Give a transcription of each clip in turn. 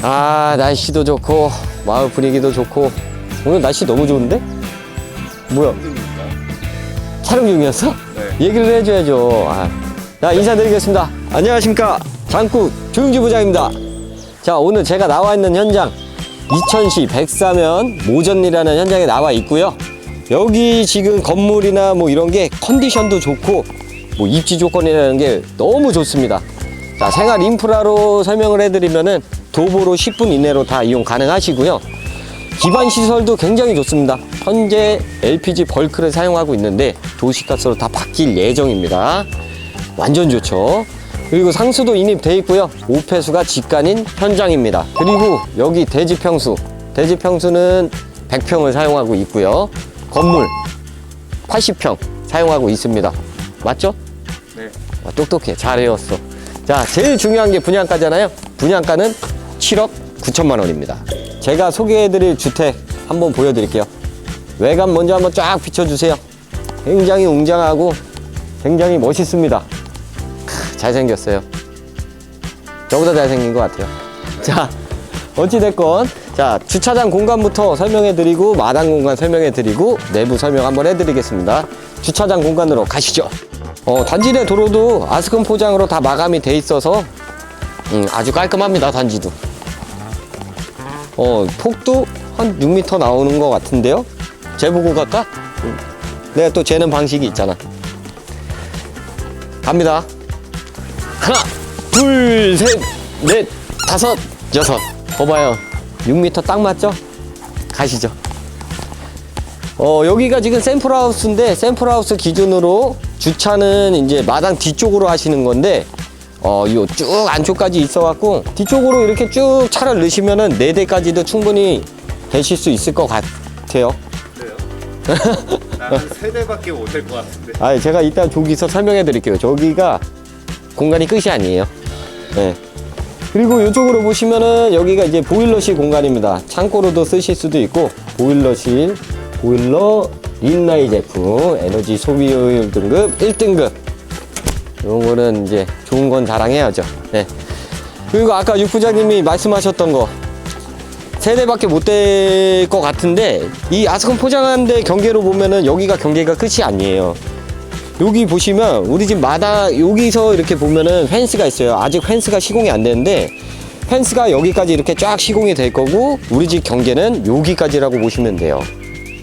아 날씨도 좋고 마을 분위기도 좋고 오늘 날씨 너무 좋은데? 뭐야 촬영 중이었어? 네. 얘기를 해줘야죠 아. 자 인사드리겠습니다 안녕하십니까 장국 조용지 부장입니다 자 오늘 제가 나와 있는 현장 이천시 백사면 모전이라는 현장에 나와 있고요 여기 지금 건물이나 뭐 이런 게 컨디션도 좋고 뭐 입지 조건이라는 게 너무 좋습니다 자 생활 인프라로 설명을 해드리면은 도보로 10분 이내로 다 이용 가능하시고요 기반 시설도 굉장히 좋습니다. 현재 LPG 벌크를 사용하고 있는데 도시가스로 다 바뀔 예정입니다. 완전 좋죠. 그리고 상수도 인입돼 있고요. 오폐수가 직관인 현장입니다. 그리고 여기 대지평수, 대지평수는 100평을 사용하고 있고요. 건물 80평 사용하고 있습니다. 맞죠? 네. 아, 똑똑해. 잘 외웠어. 자, 제일 중요한 게 분양가잖아요. 분양가는 7억 9천만 원입니다. 제가 소개해드릴 주택 한번 보여드릴게요. 외관 먼저 한번 쫙 비춰주세요. 굉장히 웅장하고 굉장히 멋있습니다. 크, 잘생겼어요. 저보다 잘생긴 것 같아요. 자, 어찌됐건, 자, 주차장 공간부터 설명해드리고, 마당 공간 설명해드리고, 내부 설명 한번 해드리겠습니다. 주차장 공간으로 가시죠. 어, 단지 내 도로도 아스콘 포장으로 다 마감이 돼 있어서, 음, 아주 깔끔합니다, 단지도. 어, 폭도 한 6m 나오는 것 같은데요? 재보고 갈까? 음, 내가 또 재는 방식이 있잖아. 갑니다. 하나, 둘, 셋, 넷, 다섯, 여섯. 봐봐요. 6m 딱 맞죠? 가시죠. 어, 여기가 지금 샘플하우스인데, 샘플하우스 기준으로 주차는 이제 마당 뒤쪽으로 하시는 건데, 어, 요 쭉 안쪽까지 있어갖고, 뒤쪽으로 이렇게 쭉 차를 넣으시면은 4대까지도 충분히 되실 수 있을 것 같아요. 그래요? 나는 세 대밖에 못 될 것 같은데. 아, 제가 이따 저기서 설명해 드릴게요. 저기가 공간이 끝이 아니에요. 네. 그리고 이쪽으로 보시면은 여기가 이제 보일러실 공간입니다. 창고로도 쓰실 수도 있고 보일러실, 보일러 인라이 제품, 에너지 소비효율 등급 1등급. 이런 거는 이제 좋은 건 자랑해야죠. 네. 그리고 아까 육 부장님이 말씀하셨던 거 세 대밖에 못 될 것 같은데 이 아스콘 포장하는데 경계로 보면은 여기가 경계가 끝이 아니에요. 여기 보시면 우리 집 마다 여기서 이렇게 보면은 펜스가 있어요. 아직 펜스가 시공이 안 되는데 펜스가 여기까지 이렇게 쫙 시공이 될 거고 우리 집 경계는 여기까지라고 보시면 돼요.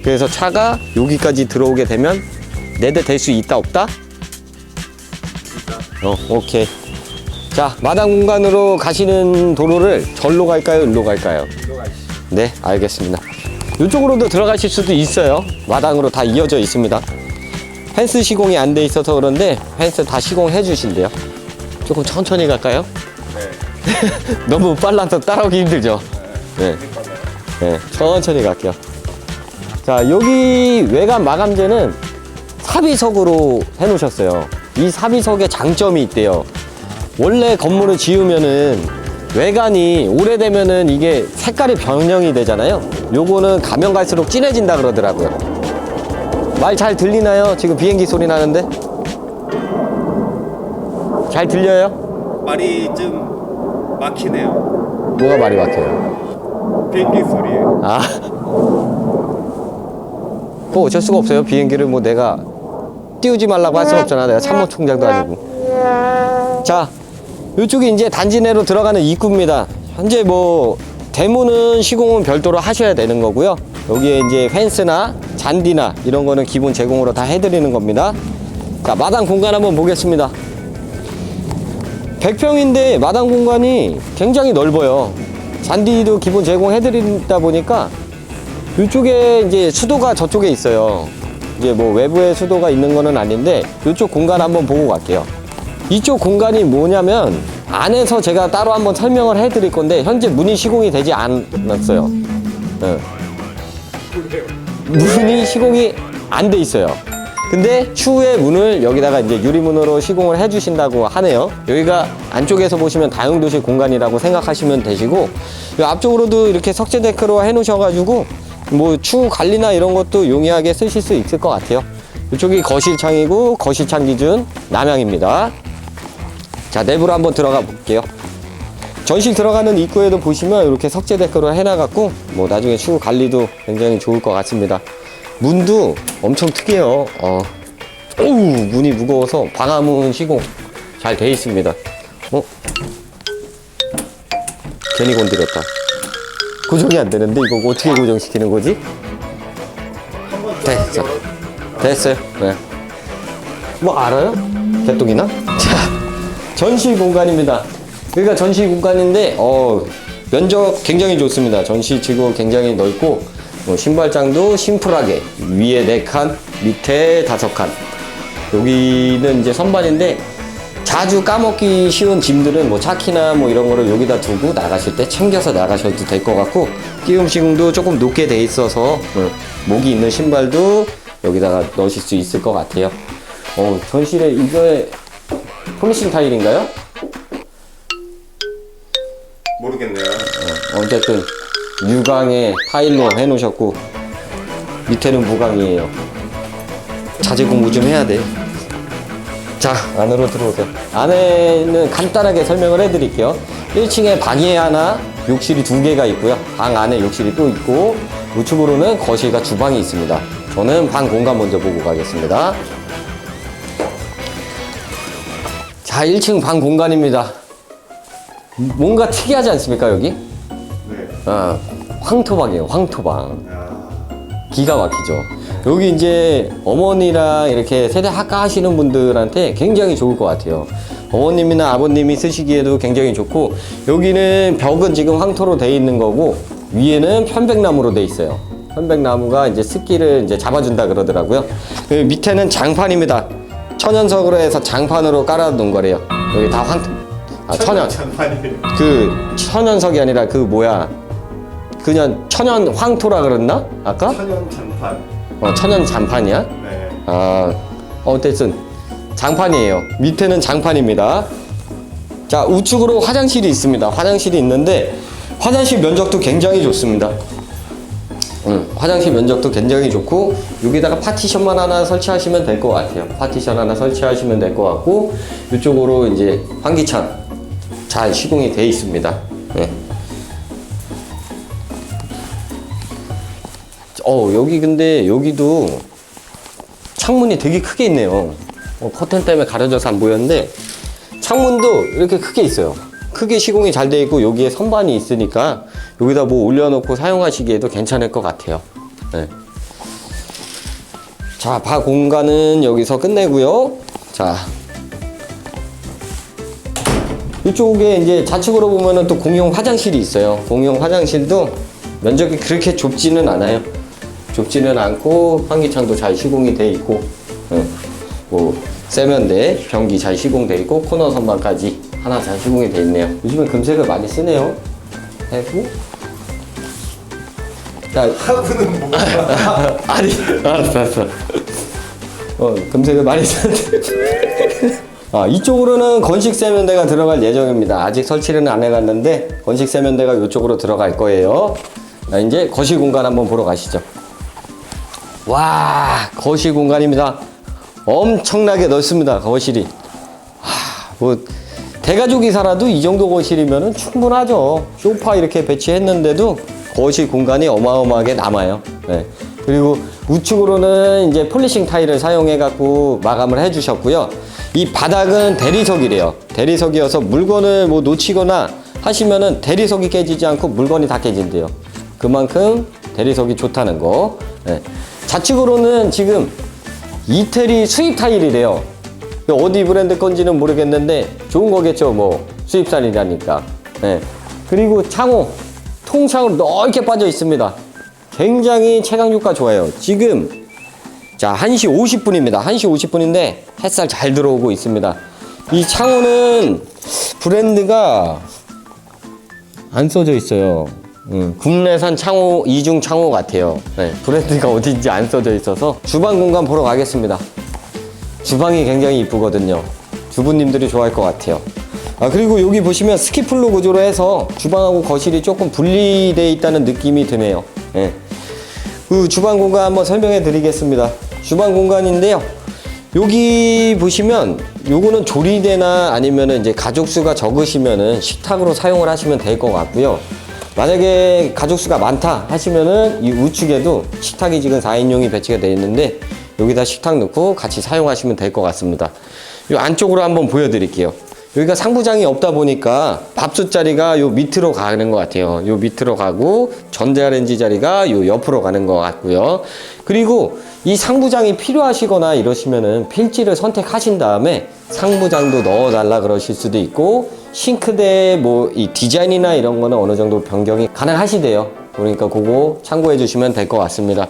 그래서 차가 여기까지 들어오게 되면 네대될 수 있다 없다? 어, 오케이. 자, 마당 공간으로 가시는 도로를 절로 갈까요? 일로 갈까요? 네, 알겠습니다. 이쪽으로도 들어가실 수도 있어요. 마당으로 다 이어져 있습니다. 펜스 시공이 안 돼 있어서 그런데 펜스 다 시공해 주신대요. 조금 천천히 갈까요? 네. 너무 빨라서 따라오기 힘들죠? 네. 네, 천천히 갈게요. 자, 여기 외관 마감재는 사비석으로 해 놓으셨어요. 이 사비석의 장점이 있대요. 원래 건물을 지으면은 외관이 오래되면은 이게 색깔이 변형이 되잖아요. 요거는 가면 갈수록 진해진다 그러더라고요. 말 잘 들리나요? 지금 비행기 소리 나는데? 잘 들려요? 말이 좀 막히네요. 뭐가 말이 막혀요? 비행기 소리예요. 아. 뭐 어쩔 수가 없어요. 비행기를 뭐 내가 띄우지 말라고 할수 없잖아. 내가 참모총장도 아니고. 자, 이쪽이 이제 단지 내로 들어가는 입구입니다. 현재 뭐 대문은 시공은 별도로 하셔야 되는 거고요. 여기에 이제 펜스나 잔디나 이런 거는 기본 제공으로 다 해드리는 겁니다. 자, 마당 공간 한번 보겠습니다. 100평인데 마당 공간이 굉장히 넓어요. 잔디도 기본 제공해드린다 보니까 이쪽에 이제 수도가 저쪽에 있어요. 이제 뭐 외부에 수도가 있는 거는 아닌데 이쪽 공간 한번 보고 갈게요. 이쪽 공간이 뭐냐면 안에서 제가 따로 한번 설명을 해드릴 건데 현재 문이 시공이 되지 않았어요. 예. 문이 시공이 안 돼 있어요. 근데 추후에 문을 여기다가 이제 유리문으로 시공을 해주신다고 하네요. 여기가 안쪽에서 보시면 다용도실 공간이라고 생각하시면 되시고 이 앞쪽으로도 이렇게 석재 데크로 해놓으셔가지고 뭐 추후 관리나 이런 것도 용이하게 쓰실 수 있을 것 같아요. 이쪽이 거실창이고 거실창 기준 남향입니다. 자 내부로 한번 들어가 볼게요. 전실 들어가는 입구에도 보시면 이렇게 석재 데크로 해놔갖고 뭐 나중에 추후 관리도 굉장히 좋을 것 같습니다. 문도 엄청 특이해요. 어. 오우 문이 무거워서 방화문 시공 잘 돼 있습니다. 어? 괜히 건드렸다. 고정이 안 되는데 이거 어떻게 고정시키는 거지? 됐어. 됐어요. 네. 뭐 알아요? 개똥이나? 자, 전시 공간입니다. 여기가 전시 공간인데, 어, 면적 굉장히 좋습니다. 전시치고 굉장히 넓고, 뭐 신발장도 심플하게, 위에 4칸, 밑에 5칸. 여기는 이제 선반인데, 자주 까먹기 쉬운 짐들은 뭐 차키나 뭐 이런 거를 여기다 두고 나가실 때 챙겨서 나가셔도 될 것 같고 끼움 시공도 조금 높게 돼 있어서 어, 목이 있는 신발도 여기다가 넣으실 수 있을 것 같아요. 어, 전실에 이거에 폴리싱 타일인가요? 모르겠네요. 어, 어쨌든 유광에 타일로 해놓으셨고 밑에는 무광이에요. 자재 공부 좀 해야 돼. 자 안으로 들어오세요. 안에는 간단하게 설명을 해드릴게요. 1층에 방이 하나, 욕실이 두 개가 있고요. 방 안에 욕실이 또 있고 우측으로는 거실과 주방이 있습니다. 저는 방 공간 먼저 보고 가겠습니다. 자 1층 방 공간입니다. 뭔가 특이하지 않습니까 여기? 네. 아, 황토방이에요, 황토방. 아, 기가 막히죠. 여기 이제 어머니랑 이렇게 세대 학과 하시는 분들한테 굉장히 좋을 것 같아요. 어머님이나 아버님이 쓰시기에도 굉장히 좋고, 여기는 벽은 지금 황토로 돼 있는 거고, 위에는 편백나무로 돼 있어요. 편백나무가 이제 습기를 이제 잡아준다 그러더라고요. 그 밑에는 장판입니다. 천연석으로 해서 장판으로 깔아놓은 거래요. 여기 다 황토, 아, 천연. 잔판이에요. 그 천연석이 아니라 그 뭐야 그냥 천연 황토라 그랬나? 아까? 천연 잔판. 어, 천연 장판이야? 네. 아 어쨌든 장판이에요. 밑에는 장판입니다. 자 우측으로 화장실이 있습니다. 화장실이 있는데 화장실 면적도 굉장히 좋습니다. 음, 화장실 면적도 굉장히 좋고 여기다가 파티션만 하나 설치하시면 될 것 같아요. 파티션 하나 설치하시면 될 것 같고 이쪽으로 이제 환기창 잘 시공이 돼 있습니다 어 여기 근데 여기도 창문이 되게 크게 있네요 어, 커튼 때문에 가려져서 안 보였는데 창문도 이렇게 크게 있어요 크게 시공이 잘 돼 있고 여기에 선반이 있으니까 여기다 뭐 올려놓고 사용하시기에도 괜찮을 것 같아요 네. 자, 바 공간은 여기서 끝내고요. 자. 이쪽에 이제 좌측으로 보면은 또 공용 화장실이 있어요. 공용 화장실도 면적이 그렇게 좁지는 않아요. 좁지는 않고 환기창도 잘 시공이 돼 있고, 예. 뭐 세면대, 변기 잘 시공돼 있고 코너 선반까지 하나 잘 시공이 돼 있네요. 요즘에 금색을 많이 쓰네요. 해고. 자, 하부는 뭐? 아니 알았어 알았어 어 금색을 많이 썼는데 아 이쪽으로는 건식 세면대가 들어갈 예정입니다 아직 설치는 안 해갔는데 건식 세면대가 이쪽으로 들어갈 거예요 자, 이제 거실 공간 한번 보러 가시죠 와 거실 공간입니다 엄청나게 넓습니다 거실이 하, 뭐 대가족이 살아도 이 정도 거실이면 충분하죠. 소파 이렇게 배치했는데도 거실 공간이 어마어마하게 남아요. 네. 그리고 우측으로는 이제 폴리싱 타일을 사용해 갖고 마감을 해 주셨고요. 이 바닥은 대리석이래요. 대리석이어서 물건을 뭐 놓치거나 하시면은 대리석이 깨지지 않고 물건이 다 깨진대요. 그만큼 대리석이 좋다는 거. 네. 좌측으로는 지금 이태리 수입 타일이래요. 어디 브랜드 건지는 모르겠는데 좋은 거겠죠 뭐. 수입산이라니까. 네. 그리고 창호 통창으로 넓게 빠져 있습니다. 굉장히 체감효과 좋아요. 지금 자 1시 50분입니다. 1시 50분인데 햇살 잘 들어오고 있습니다. 이 창호는 브랜드가 안 써져 있어요 음, 국내산 창호 이중 창호 같아요 네, 브랜드가 어딘지 안 써져 있어서 주방 공간 보러 가겠습니다 주방이 굉장히 이쁘거든요. 주부님들이 좋아할 것 같아요. 아, 그리고 여기 보시면 스키플로 구조로 해서 주방하고 거실이 조금 분리되어 있다는 느낌이 드네요. 예. 그 주방 공간 한번 설명해 드리겠습니다. 주방 공간인데요. 여기 보시면 요거는 조리대나 아니면은 이제 가족 수가 적으시면은 식탁으로 사용을 하시면 될 것 같고요. 만약에 가족 수가 많다 하시면은 이 우측에도 식탁이 지금 4인용이 배치가 되어 있는데 여기다 식탁 넣고 같이 사용하시면 될 것 같습니다. 이 안쪽으로 한번 보여드릴게요. 여기가 상부장이 없다 보니까 밥솥 자리가 요 밑으로 가는 것 같아요. 요 밑으로 가고 전자레인지 자리가 요 옆으로 가는 것 같고요. 그리고 이 상부장이 필요하시거나 이러시면은 필지를 선택하신 다음에 상부장도 넣어달라 그러실 수도 있고 싱크대 뭐 이 디자인이나 이런 거는 어느 정도 변경이 가능하시대요. 그러니까 그거 참고해 주시면 될 것 같습니다.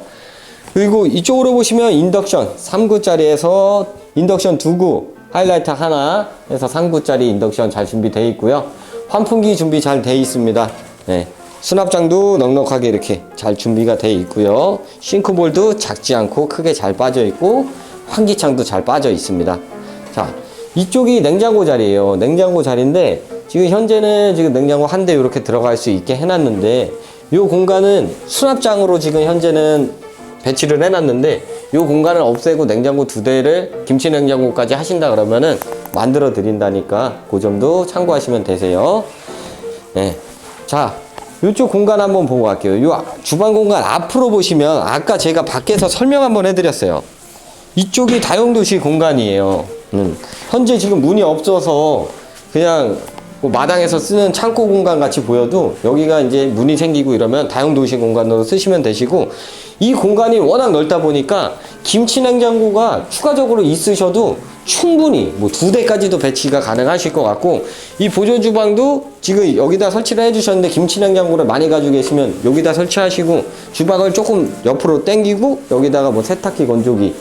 그리고 이쪽으로 보시면 인덕션 3구짜리에서 인덕션 2구 하이라이트 하나 해서 3구짜리 인덕션 잘 준비되어 있고요. 환풍기 준비 잘 되어 있습니다. 네. 수납장도 넉넉하게 이렇게 잘 준비가 되어 있고요. 싱크볼도 작지 않고 크게 잘 빠져 있고 환기창도 잘 빠져 있습니다. 자, 이쪽이 냉장고 자리예요. 냉장고 자리인데 지금 현재는 지금 냉장고 한 대 이렇게 들어갈 수 있게 해놨는데 이 공간은 수납장으로 지금 현재는 배치를 해놨는데 이 공간을 없애고 냉장고 두 대를 김치 냉장고까지 하신다 그러면은 만들어 드린다니까 그 점도 참고하시면 되세요. 네. 자, 이쪽 공간 한번 보고 갈게요. 요 주방 공간 앞으로 보시면 아까 제가 밖에서 설명 한번 해드렸어요. 이쪽이 다용도실 공간이에요. 음. 현재 지금 문이 없어서 그냥 뭐 마당에서 쓰는 창고 공간 같이 보여도 여기가 이제 문이 생기고 이러면 다용도실 공간으로 쓰시면 되시고 이 공간이 워낙 넓다 보니까 김치 냉장고가 추가적으로 있으셔도 충분히 뭐 두 대까지도 배치가 가능하실 것 같고 이 보조 주방도 지금 여기다 설치를 해주셨는데 김치 냉장고를 많이 가지고 계시면 여기다 설치하시고 주방을 조금 옆으로 당기고 여기다가 뭐 세탁기 건조기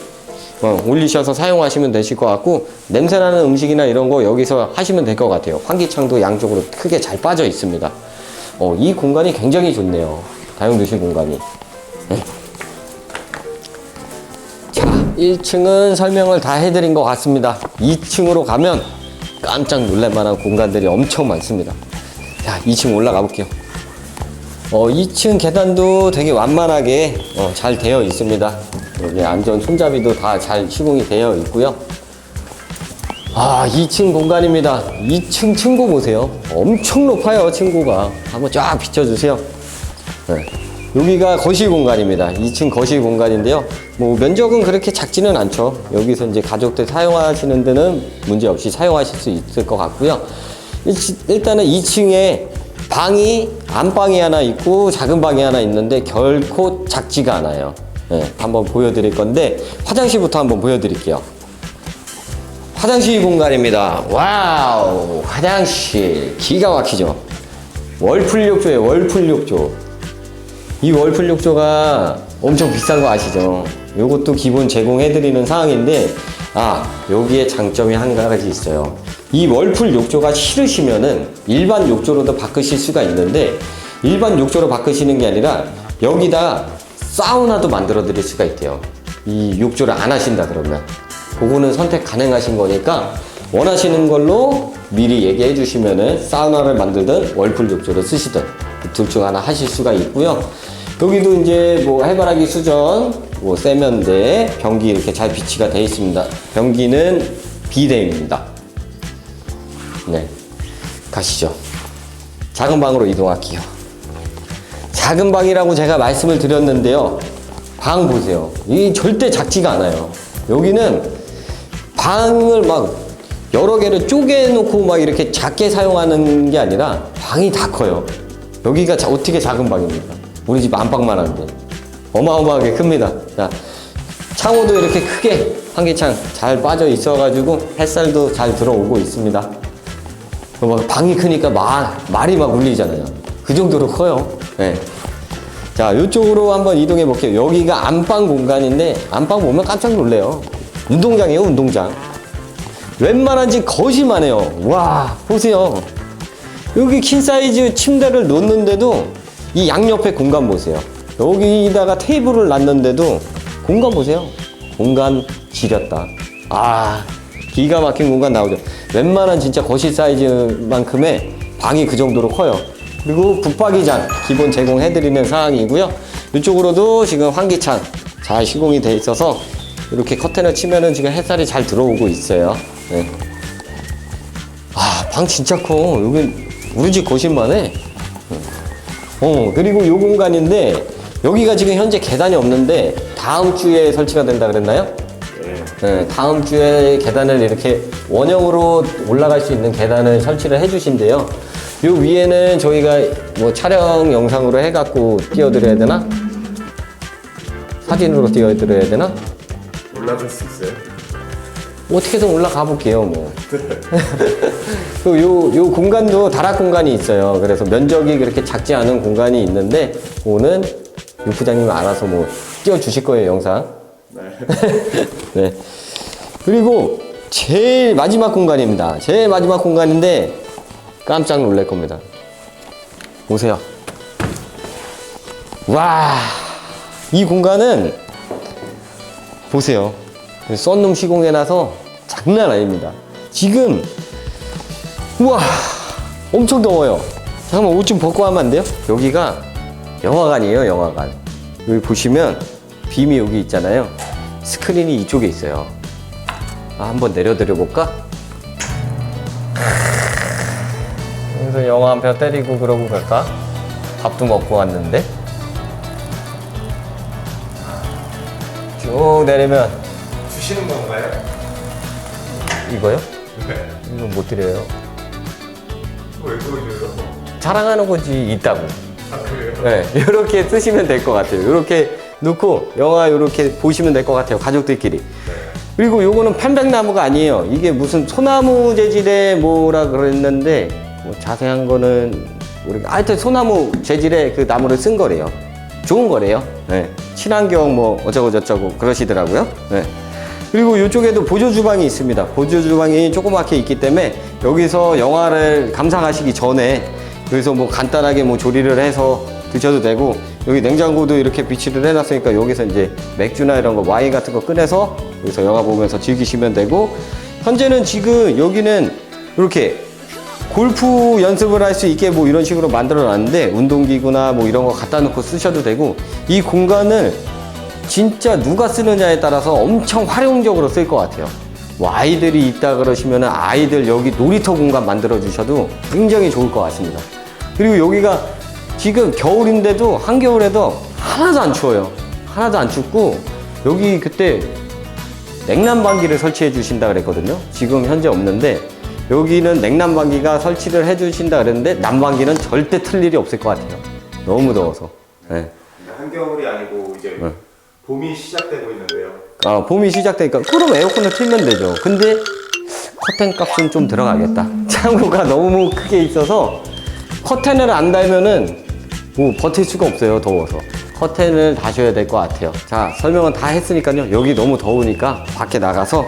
어, 올리셔서 사용하시면 되실 것 같고 냄새나는 음식이나 이런 거 여기서 하시면 될 것 같아요. 환기창도 양쪽으로 크게 잘 빠져 있습니다. 어, 이 공간이 굉장히 좋네요. 다용도실 공간이. 네. 자 1층은 설명을 다 해드린 것 같습니다. 2층으로 가면 깜짝 놀랄만한 공간들이 엄청 많습니다. 자 2층 올라가 볼게요. 어, 2층 계단도 되게 완만하게 어, 잘 되어 있습니다. 여기 안전 손잡이도 다 잘 시공이 되어 있고요. 아, 2층 공간입니다. 2층 층고 보세요. 엄청 높아요, 층고가. 한번 쫙 비춰주세요. 네. 여기가 거실 공간입니다. 2층 거실 공간인데요. 뭐 면적은 그렇게 작지는 않죠. 여기서 이제 가족들 사용하시는 데는 문제 없이 사용하실 수 있을 것 같고요. 일- 일단은 2층에 방이 안방이 하나 있고 작은 방이 하나 있는데 결코 작지가 않아요. 네, 한번 보여드릴 건데 화장실부터 한번 보여드릴게요. 화장실 공간입니다. 와우, 화장실 기가 막히죠. 월풀 욕조예요, 월풀 욕조. 이 월풀 욕조가 엄청 비싼 거 아시죠? 요것도 기본 제공해드리는 상황인데, 아, 여기에 장점이 한 가지 있어요. 이 월풀 욕조가 싫으시면은 일반 욕조로도 바꾸실 수가 있는데, 일반 욕조로 바꾸시는 게 아니라 여기다 사우나도 만들어 드릴 수가 있대요. 이 욕조를 안 하신다 그러면. 그거는 선택 가능하신 거니까 원하시는 걸로 미리 얘기해 주시면은 사우나를 만들든 월풀 욕조를 쓰시든 둘 중 하나 하실 수가 있고요. 여기도 이제 뭐 해바라기 수전, 뭐 세면대, 변기 이렇게 잘 비치가 되어 있습니다. 변기는 비대입니다. 네. 가시죠. 작은 방으로 이동할게요. 작은 방이라고 제가 말씀을 드렸는데요. 방 보세요. 이 절대 작지가 않아요. 여기는 방을 막 여러 개를 쪼개놓고 막 이렇게 작게 사용하는 게 아니라 방이 다 커요. 여기가 자- 어떻게 작은 방입니까? 우리 집 안방만 한데. 어마어마하게 큽니다. 자, 창호도 이렇게 크게 환기창 잘 빠져 있어가지고 햇살도 잘 들어오고 있습니다. 그막 방이 크니까 말, 말이 막 울리잖아요. 그 정도로 커요. 네. 자, 이쪽으로 한번 이동해 볼게요. 여기가 안방 공간인데, 안방 보면 깜짝 놀래요. 운동장이에요, 운동장. 웬만한 집 거실만 해요. 와, 보세요. 여기 킹 사이즈 침대를 놓는데도 이 양옆에 공간 보세요. 여기다가 테이블을 놨는데도 공간 보세요. 공간 지렸다. 아, 기가 막힌 공간 나오죠. 웬만한 진짜 거실 사이즈만큼의 방이 그 정도로 커요. 그리고 붙박이장 기본 제공해드리는 상황이고요. 이쪽으로도 지금 환기창 잘 시공이 돼 있어서 이렇게 커튼을 치면은 지금 햇살이 잘 들어오고 있어요. 네. 아, 방 진짜 커. 여기 우리 집 거실만 해. 어, 그리고 요 공간인데 여기가 지금 현재 계단이 없는데 다음 주에 설치가 된다 그랬나요? 네, 다음 주에 계단을 이렇게 원형으로 올라갈 수 있는 계단을 설치를 해주신대요. 요 위에는 저희가 뭐 촬영 영상으로 해갖고 띄워드려야 되나? 사진으로 띄워드려야 되나? 올라갈 수 있어요? 어떻게든 올라가 볼게요, 뭐. 또 요, 요 공간도 다락 공간이 있어요. 그래서 면적이 그렇게 작지 않은 공간이 있는데, 오는 유 부장님이 알아서 뭐 띄워주실 거예요, 영상. 네. 네. 그리고 제일 마지막 공간입니다. 제일 마지막 공간인데, 깜짝 놀랄 겁니다. 보세요. 와, 이 공간은 보세요. 썬룸 시공해놔서 장난 아닙니다. 지금 우와 엄청 더워요. 잠깐만 옷 좀 벗고 하면 안 돼요? 여기가 영화관이에요, 영화관. 여기 보시면 빔이 여기 있잖아요. 스크린이 이쪽에 있어요. 아, 한번 내려드려 볼까? 여기서 영화 한 편 때리고 그러고 갈까? 밥도 먹고 왔는데. 쭉 내리면 주시는 건가요? 이거요? 네. 이거 못 드려요. 왜 그러세요? 자랑하는 거지 있다고. 아 그래요? 네, 이렇게 쓰시면 될 것 같아요. 이렇게 놓고 영화 이렇게 보시면 될 것 같아요. 가족들끼리. 그리고 요거는 편백나무가 아니에요. 이게 무슨 소나무 재질의 뭐라 그랬는데 뭐 자세한 거는 우리가 하여튼 소나무 재질의 그 나무를 쓴 거래요. 좋은 거래요. 네. 친환경 뭐 어쩌고 저쩌고 그러시더라고요. 네. 그리고 이쪽에도 보조 주방이 있습니다. 보조 주방이 조그맣게 있기 때문에 여기서 영화를 감상하시기 전에 여기서 뭐 간단하게 뭐 조리를 해서 드셔도 되고 여기 냉장고도 이렇게 비치를 해놨으니까 여기서 이제 맥주나 이런 거 와인 같은 거 꺼내서 여기서 영화 보면서 즐기시면 되고 현재는 지금 여기는 이렇게 골프 연습을 할 수 있게 뭐 이런 식으로 만들어 놨는데 운동기구나 뭐 이런 거 갖다 놓고 쓰셔도 되고 이 공간을 진짜 누가 쓰느냐에 따라서 엄청 활용적으로 쓸 것 같아요. 뭐 아이들이 있다 그러시면 아이들 여기 놀이터 공간 만들어 주셔도 굉장히 좋을 것 같습니다. 그리고 여기가 지금 겨울인데도 한겨울에도 하나도 안 추워요. 하나도 안 춥고 여기 그때 냉난방기를 설치해 주신다 그랬거든요. 지금 현재 없는데 여기는 냉난방기가 설치를 해 주신다 그랬는데 난방기는 절대 틀 일이 없을 것 같아요. 너무 더워서. 네. 한겨울이 아니고 이제 네. 봄이 시작되고 있는데요. 아, 봄이 시작되니까 그럼 에어컨을 틀면 되죠. 근데 커튼 값은 좀 들어가겠다. 창고가 너무 크게 있어서 커튼을 안 달면은 뭐 버틸 수가 없어요. 더워서. 커튼을 다셔야 될 것 같아요. 자, 설명은 다 했으니까요. 여기 너무 더우니까 밖에 나가서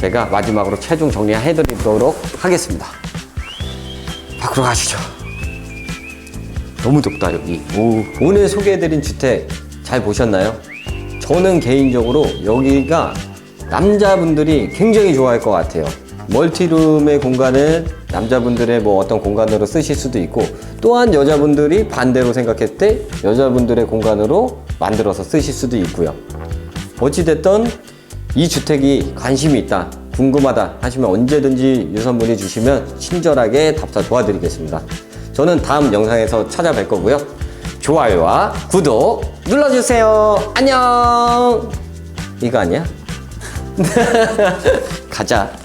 제가 마지막으로 최종 정리해 드리도록 하겠습니다. 밖으로 가시죠. 너무 덥다, 여기. 오, 오늘 소개해드린 주택 잘 보셨나요? 저는 개인적으로 여기가 남자분들이 굉장히 좋아할 것 같아요. 멀티룸의 공간은 남자분들의 뭐 어떤 공간으로 쓰실 수도 있고 또한 여자분들이 반대로 생각했을 때 여자분들의 공간으로 만들어서 쓰실 수도 있고요. 어찌됐든 이 주택이 관심이 있다, 궁금하다 하시면 언제든지 유선 문의 주시면 친절하게 답사 도와드리겠습니다. 저는 다음 영상에서 찾아뵐 거고요. 좋아요와 구독 눌러주세요. 안녕! 이거 아니야? 가자.